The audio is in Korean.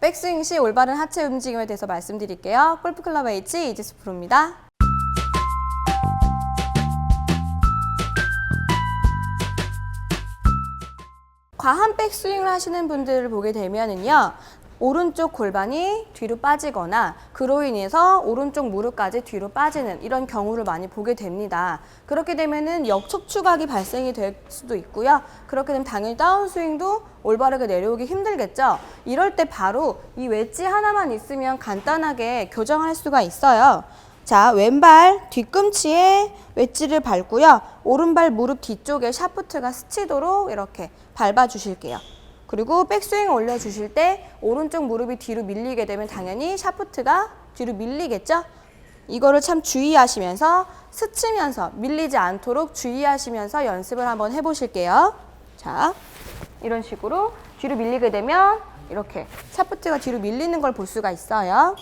백스윙 시 올바른 하체 움직임에 대해서 말씀드릴게요. 골프클럽 H 이지스 프로입니다. 과한 백스윙을 하시는 분들을 보게 되면은요. 오른쪽 골반이 뒤로 빠지거나 그로 인해서 오른쪽 무릎까지 뒤로 빠지는 이런 경우를 많이 보게 됩니다. 그렇게 되면은 역척추각이 발생이 될 수도 있고요. 그렇게 되면 당연히 다운스윙도 올바르게 내려오기 힘들겠죠. 이럴 때 바로 이 웨지 하나만 있으면 간단하게 교정할 수가 있어요. 자, 왼발 뒤꿈치에 웨지를 밟고요. 오른발 무릎 뒤쪽에 샤프트가 스치도록 이렇게 밟아 주실게요. 그리고 백스윙 올려주실 때 오른쪽 무릎이 뒤로 밀리게 되면 당연히 샤프트가 뒤로 밀리겠죠? 이거를 참 주의하시면서 스치면서 밀리지 않도록 주의하시면서 연습을 한번 해보실게요. 자, 이런 식으로 뒤로 밀리게 되면 이렇게 샤프트가 뒤로 밀리는 걸 볼 수가 있어요.